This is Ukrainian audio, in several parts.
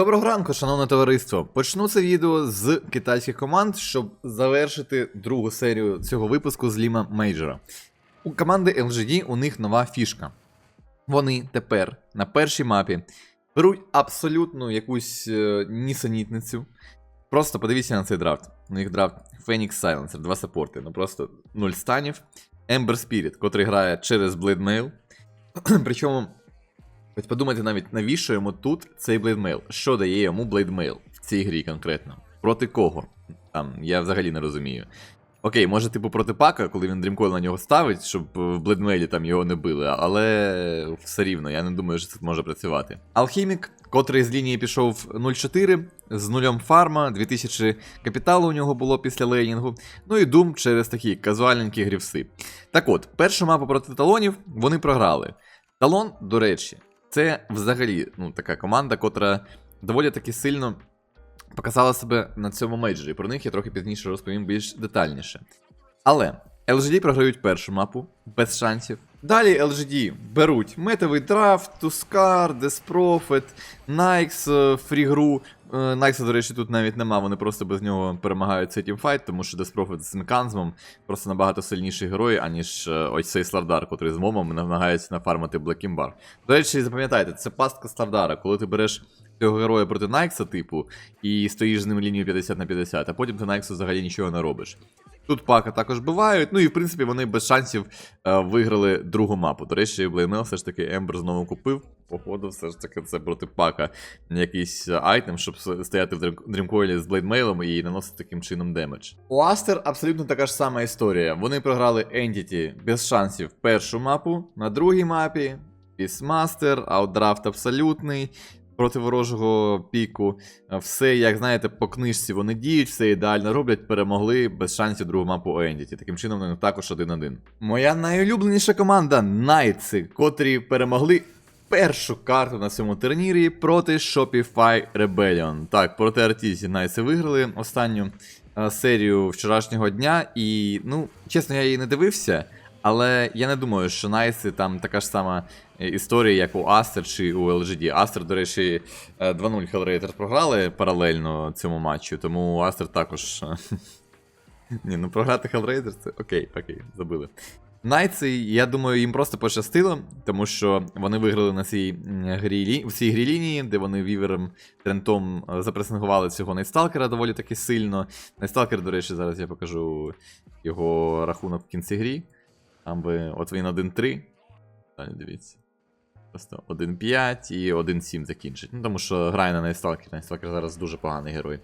Доброго ранку, шановне товариство. Почну це відео з китайських команд, щоб завершити другу серію цього випуску з Ліма Мейджора. У команди LGD у них нова фішка. Вони тепер на першій мапі беруть абсолютно якусь е, нісенітницю. Просто подивіться на цей драфт. У них драфт Phoenix Silencer, два саппорти, ну просто нуль станів. Ember Spirit, котрий грає через Blade Mail. Причому Хоч подумайте навіть, навіщо йому тут цей блейдмейл? Що дає йому блейдмейл в цій грі конкретно? Проти кого? Там, я взагалі не розумію. Окей, може, типу, проти пака, коли він дрімкойл на нього ставить, щоб в блейдмейлі там його не били, але все рівно, я не думаю, що це може працювати. Алхімік, котрий з лінії пішов 0-4, з нульом фарма, 2000 капіталу у нього було після лейнінгу. Ну і Дум через такі казуальненькі грівси. Так от, першу мапу проти талонів вони програли. Талон, до речі, це взагалі ну, така команда, котра доволі таки сильно показала себе на цьому мейджорі. Про них я трохи пізніше розповім більш детальніше. Але LGD програють першу мапу без шансів. Далі LGD беруть метовий драфт, Тускар, Деспрофет, Найкс, е, фрігру. Е, Найкса, до речі, тут навіть нема, вони просто без нього перемагають цей тімфайт, тому що Деспрофет з механізмом просто набагато сильніший герой, аніж е, ось цей Слардар, котрий з момом намагається нафармити Блекімбар. До речі, запам'ятайте, це пастка Слардара, коли ти береш цього героя проти Найкса, типу, і стоїш з ним лінію 50 на 50, а потім ти Найксу взагалі нічого не робиш. Тут пака також бувають, ну і в принципі вони без шансів е, виграли другу мапу. До речі, Блеймел все ж таки Ембер знову купив. Походу, все ж таки це проти пака якийсь е, айтем, щоб стояти в дрім- дрімкойлі з блейдмейлом і наносити таким чином демедж. У Астер абсолютно така ж сама історія. Вони програли Entity без шансів першу мапу, на другій мапі Пісмастер, аутдрафт абсолютний. Проти ворожого піку, Е, все, як знаєте, по книжці вони діють, все ідеально роблять, перемогли без шансів другу мапу Entity. Таким чином вони також 1-1. Моя найулюбленіша команда Найтси, котрі перемогли першу карту на цьому турнірі проти Shopify Rebellion. Так, проти Артізі Найтси виграли останню е, серію вчорашнього дня, і, ну, чесно, я її не дивився. Але я не думаю, що Найси там така ж сама е, історія, як у Астер чи у LGD. Астер, до речі, е, 2-0 Hellraiders програли паралельно цьому матчу, тому Астер також. е, Ні, ну програти Hellraiders це окей, окей, забили. Найтси, я думаю, їм просто пощастило, тому що вони виграли на цій грі в цій грі лінії, де вони вівером Трентом е, запресингували цього Найтсталкера доволі таки сильно. Найтсталкер, до речі, зараз я покажу його рахунок в кінці грі. Там би, от він 1-3. Далі дивіться. Просто 1-5 і 1-7 закінчить. Ну, тому що грає на Найсталкер. Найсталкер зараз дуже поганий герой.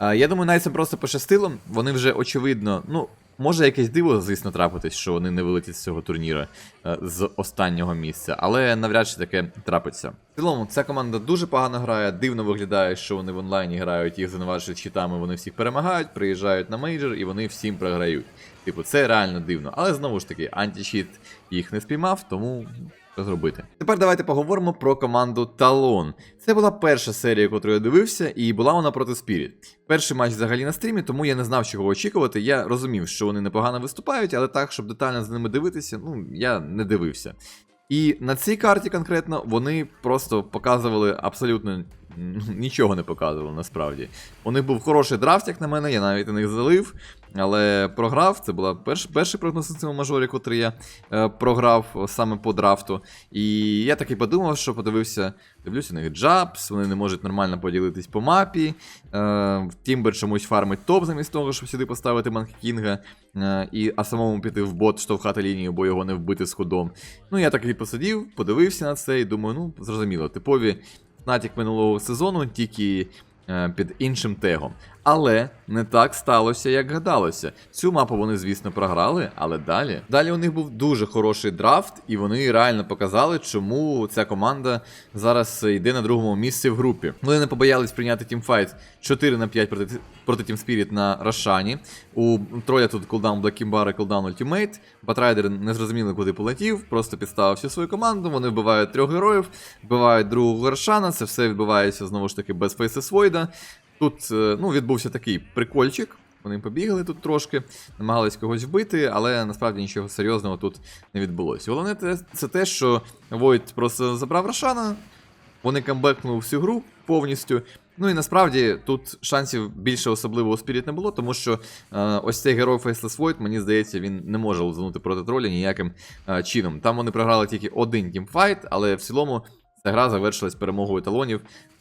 Я думаю, Найсам просто пощастило. Вони вже очевидно, ну, може якесь диво, звісно, трапитись, що вони не вилетять з цього турніра е, з останнього місця, але навряд чи таке трапиться. В цілому, ця команда дуже погано грає, дивно виглядає, що вони в онлайні грають, їх звинувачують щитами, вони всіх перемагають, приїжджають на мейджор і вони всім програють. Типу, це реально дивно. Але знову ж таки, античіт їх не спіймав, тому зробити. Тепер давайте поговоримо про команду Талон. Це була перша серія, яку я дивився, і була вона проти Spirit. Перший матч взагалі на стрімі, тому я не знав, чого очікувати. Я розумів, що вони непогано виступають, але так, щоб детально з ними дивитися, ну я не дивився. І на цій карті конкретно вони просто показували абсолютно нічого не показували насправді. У них був хороший драфт, як на мене, я навіть на них залив, але програв. Це була перш, перший прогноз на цьому мажорі, котрий я е, програв саме по драфту. І я таки подумав, що подивився, дивлюся, у них джабс, вони не можуть нормально поділитись по мапі. Е, Тімбер чомусь фармить топ замість того, щоб сюди поставити Манкі Кінга, е, і, а самому піти в бот, штовхати лінію, бо його не вбити з ходом. Ну, я такий посидів, подивився на це і думаю, ну, зрозуміло, типові Натік минулого сезону, тільки е, під іншим тегом. Але не так сталося, як гадалося. Цю мапу вони, звісно, програли, але далі. Далі у них був дуже хороший драфт, і вони реально показали, чому ця команда зараз йде на другому місці в групі. Вони не побоялись прийняти тімфайт 4 на 5 проти, проти Team Spirit на Рошані. У Троя тут кулдаун і кулдаун Ультимейт. Батрайдер не зрозуміли, куди полетів, просто підставив всю свою команду. Вони вбивають трьох героїв, вбивають другого Рошана. Це все відбувається знову ж таки без Фейсес Войда. Тут е, ну, відбувся такий прикольчик. Вони побігали тут трошки, намагались когось вбити, але насправді нічого серйозного тут не відбулося. Головне те- це те, що Войт просто забрав Рошана, Вони камбекнули всю гру повністю. Ну і насправді тут шансів більше особливо у Spirit не було, тому що е, ось цей герой Faceless Void, мені здається, він не може лузанути проти троля ніяким е, чином. Там вони програли тільки один тімфайт, але в цілому ця гра завершилась перемогою талонів,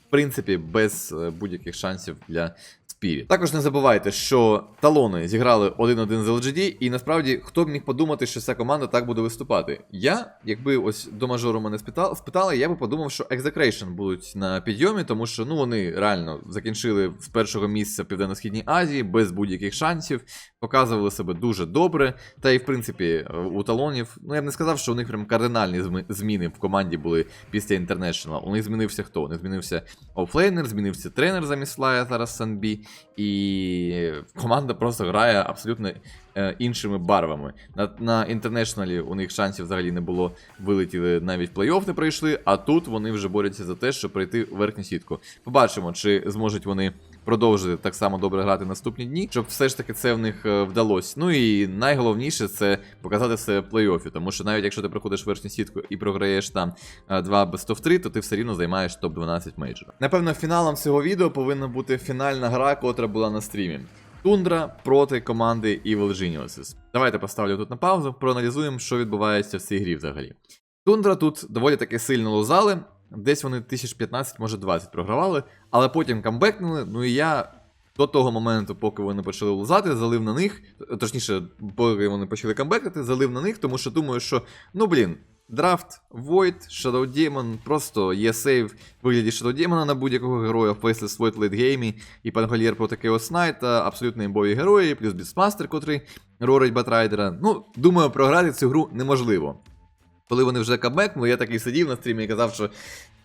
принципі, без е, будь-яких шансів для Spirit. Також не забувайте, що талони зіграли 1-1 з LGD, і насправді хто б міг подумати, що ця команда так буде виступати. Я, якби ось до мажору мене спитали, я би подумав, що Execration будуть на підйомі, тому що ну вони реально закінчили з першого місця Південно-Східній Азії без будь-яких шансів, показували себе дуже добре. Та і в принципі у талонів, ну я б не сказав, що у них прям кардинальні зміни в команді були після International. У них змінився хто? У них змінився офлейнер, змінився тренер замість Флая зараз Санбі, і команда просто грає абсолютно е, іншими барвами. На, на інтернешналі у них шансів взагалі не було, вилетіли навіть плей-офф не пройшли, а тут вони вже борються за те, щоб пройти в верхню сітку. Побачимо, чи зможуть вони продовжити так само добре грати наступні дні, щоб все ж таки це в них е, вдалося. Ну і найголовніше це показати все в плей-оффі, тому що навіть якщо ти приходиш в верхню сітку і програєш там е, два best of 3, то ти все рівно займаєш топ-12 мейджора. Напевно, фіналом цього відео повинна бути фінальна гра, котра була на стрімі. Тундра проти команди Evil Geniuses. Давайте поставлю тут на паузу, проаналізуємо, що відбувається в цій грі взагалі. Тундра тут доволі таки сильно лузали. Десь вони 1015, може 20 програвали, але потім камбекнули. Ну і я до того моменту, поки вони почали лузати, залив на них. Точніше, поки вони почали камбекати, залив на них, тому що думаю, що ну блін. Драфт, Void, Shadow Demon, просто є сейв в вигляді Shadow Demon на будь-якого героя, Faceless Void лейтгеймі, і Пангольєр проти Chaos Knight, абсолютно імбові герої, плюс Beastmaster, котрий рорить Батрайдера. Ну, думаю, програти цю гру неможливо. Коли вони вже камбекнули, я такий сидів на стрімі і казав, що.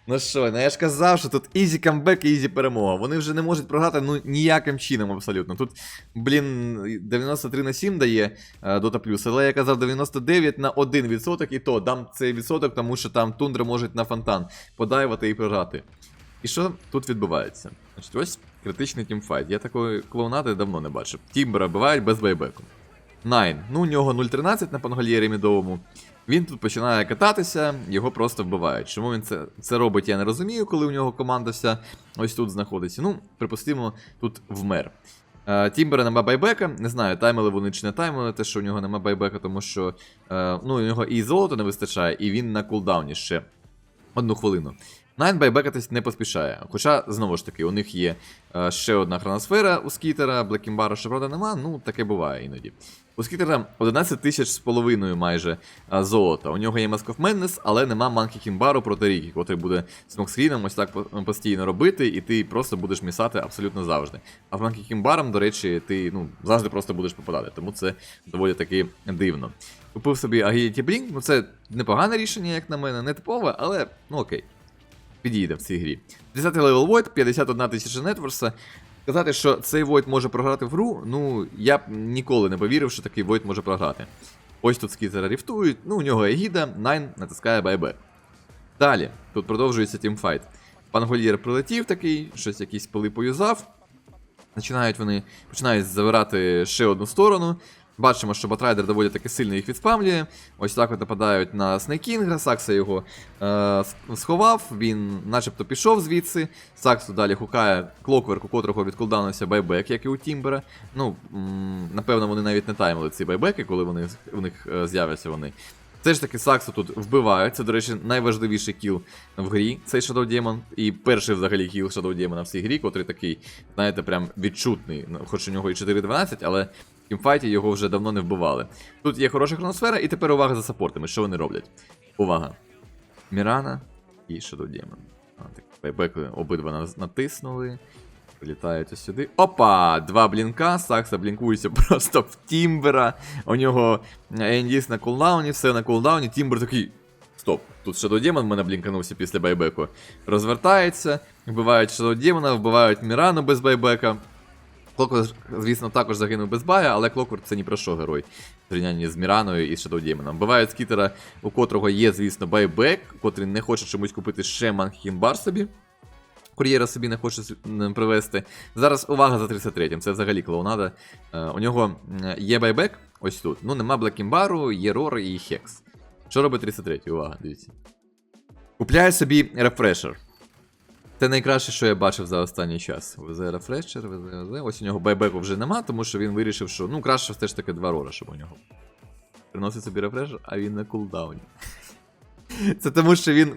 Ну що, ну я ж казав, що тут ізі камбек і ізі перемога. Вони вже не можуть програти ну ніяким чином абсолютно. Тут, блін, 93 на 7 дає е, Dota Plus, але я казав 99 на 1%, і то дам цей відсоток, тому що там тундра можуть на фонтан подаювати і програти. І що тут відбувається? Значить, ось критичний тімфайт. Я такої клоунади давно не бачив. Тімбера бивають без байбеку. Найн. Ну, у нього 0.13 на пангольєрі мідовому. Він тут починає кататися, його просто вбивають. Чому він це, це робить, я не розумію, коли у нього команда вся ось тут знаходиться. Ну, припустимо, тут вмер. Е, Тімбера нема байбека, не знаю, таймили вони чи не таймили, те, що у нього нема байбека, тому що е, ну, у нього і золота не вистачає, і він на кулдауні ще одну хвилину. Найн байбекатись не поспішає. Хоча, знову ж таки, у них є е, ще одна хроносфера у скітера, Блекімбара, що правда нема, ну таке буває іноді. У скітера 11 тисяч з половиною майже а, золота. У нього є Mask of Madness, але нема манки Кімбару проти Рікі, котрий буде смокскріном ось так постійно робити, і ти просто будеш місати абсолютно завжди. А з манки Кімбаром, до речі, ти ну, завжди просто будеш попадати, тому це доволі таки дивно. Купив собі Agility Blink, ну це непогане рішення, як на мене, не типове, але ну окей. Підійде в цій грі. 10 левел Void, 51 тисяча нетворса. Сказати, що цей Войт може програти в гру, ну я б ніколи не повірив, що такий Войт може програти. Ось тут скітера ріфтують, ну у нього Егіда, Найн натискає байбек. Далі, тут продовжується тімфайт. Пангольєр прилетів такий, щось якісь пили поюзав. Починають вони починають завирати ще одну сторону. Бачимо, що Батрайдер доволі таки сильно їх відспамлює. Ось так от нападають на Снейкінга. Сакса його е, сховав, він начебто пішов звідси. Саксу далі хукає клокверк, у котрого відколданився байбек, як і у Тімбера. Ну, напевно, вони навіть не таймили ці байбеки, коли вони, в них е, з'являться вони. Все ж таки, Саксу тут вбивають. Це, до речі, найважливіший кіл в грі, цей Shadow Demon. І перший взагалі кіл Shadow Demon в цій грі, котрий такий, знаєте, прям відчутний. Ну, Хоч у нього і 4-12, але в тімфайті його вже давно не вбивали. Тут є хороша хроносфера, і тепер увага за саппортами. Що вони роблять? Увага. Мірана і Shadow Demon. Так, байбеки обидва натиснули. Прилітають сюди. Опа! Два блінка. Сакса блінкується просто в Тімбера. У нього Ендіс на кулдауні, все на кулдауні. Тімбер такий. Стоп, тут Shadow Demon мене блінканувся після байбеку. Розвертається, вбивають Shadow Demon, вбивають Мірану без байбека. Клоквер, звісно, також загинув без бая, але Клоквер це ні про що герой в порівнянні з Міраною і Shadow Demon. Вбивають скітера, у котрого є, звісно, байбек, котрий не хоче чомусь купити ще Манхімбар собі. Кур'єра собі не хоче привезти. Зараз увага за 33-м, це взагалі клоунада. Е, у нього є байбек, ось тут. Ну, нема Блекімбару, є Рор і Хекс. Що робить 33-й? Увага, дивіться. Купляє собі рефрешер. Це найкраще, що я бачив за останній час. Везе рефрешер, везе, везе. Ось у нього байбеку вже нема, тому що він вирішив, що ну краще все ж таки два рора, щоб у нього. Приносить собі рефрешер, а він на кулдауні. Це тому, що він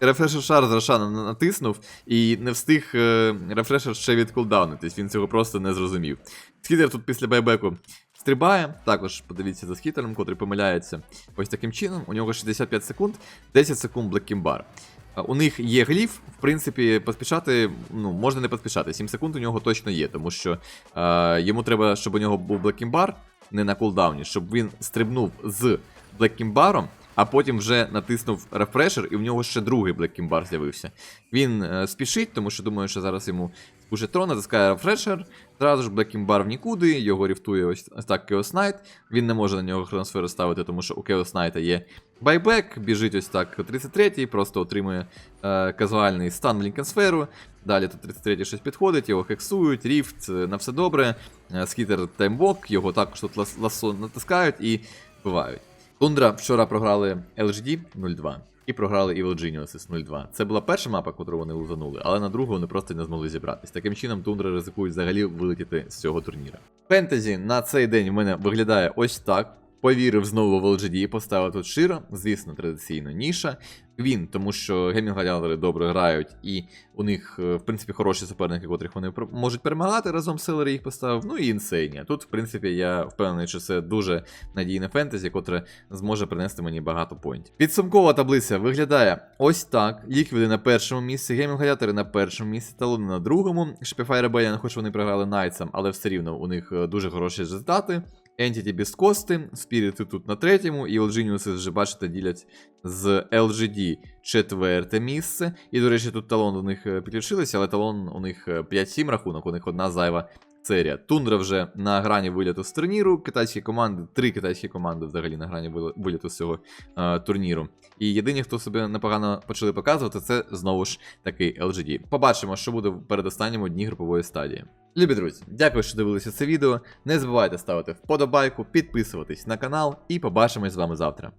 рефрешер шар з Рошана натиснув і не встиг е, рефрешер ще від кулдауну, тобто він цього просто не зрозумів. Скітер тут після байбеку стрибає, також подивіться за скітером, котрий помиляється ось таким чином. У нього 65 секунд, 10 секунд блеккімбар. У них є гліф, в принципі, поспішати, ну, можна не поспішати. 7 секунд у нього точно є, тому що е, йому треба, щоб у нього був блекімбар, не на кулдауні, щоб він стрибнув з блекімбаром, а потім вже натиснув рефрешер, і в нього ще другий блекімбар з'явився. Він е, спішить, тому що думаю, що зараз йому спушить трон, натискає рефрешер, зразу ж блеккімбар в нікуди, його ріфтує ось, так Chaos Knight. Він не може на нього хроносферу ставити, тому що у Chaos Knight є байбек, біжить ось так 33-й, просто отримує е, казуальний стан лінкенсферу. Далі тут 33-й щось підходить, його хексують, ріфт, е, на все добре. Е, Скітер таймбок, його також тут лас- ласо натискають і вбивають. Тундра вчора програли LGD 0-2 і програли Evil Geniuses 0-2. Це була перша мапа, яку вони лузанули, але на другу вони просто не змогли зібратись. Таким чином, Тундра ризикують взагалі вилетіти з цього турніра. Фентезі на цей день в мене виглядає ось так. Повірив знову в LGD, поставив тут Шира, звісно, традиційно Ніша. Квін, тому що геймінг-гладіатори добре грають, і у них, е, в принципі, хороші суперники, котрих вони можуть перемагати разом з Селері їх поставив. Ну і інсейнія. Тут, в принципі, я впевнений, що це дуже надійне фентезі, котре зможе принести мені багато поінтів. Підсумкова таблиця виглядає ось так. Ліквіди на першому місці, геймінг-гладіатори на першому місці, талони на другому. Shopify Rebellion, хоч вони програли Найтсам, але все рівно у них е, дуже хороші результати. Entity без кости, spirit тут на третьому, і Geniuses вже бачите ділять з LGD четверте місце. І, до речі, тут талон у них е, підключилися, але талон у них е, 5-7 рахунок, у них одна зайва серія. Тундра вже на грані виліту з турніру. Китайські команди, три китайські команди взагалі на грані виліту з цього е, турніру. І єдині, хто себе непогано почали показувати, це знову ж таки LGD. Побачимо, що буде в передостанньому дні групової стадії. Любі друзі, дякую, що дивилися це відео. Не забувайте ставити вподобайку, підписуватись на канал і побачимось з вами завтра.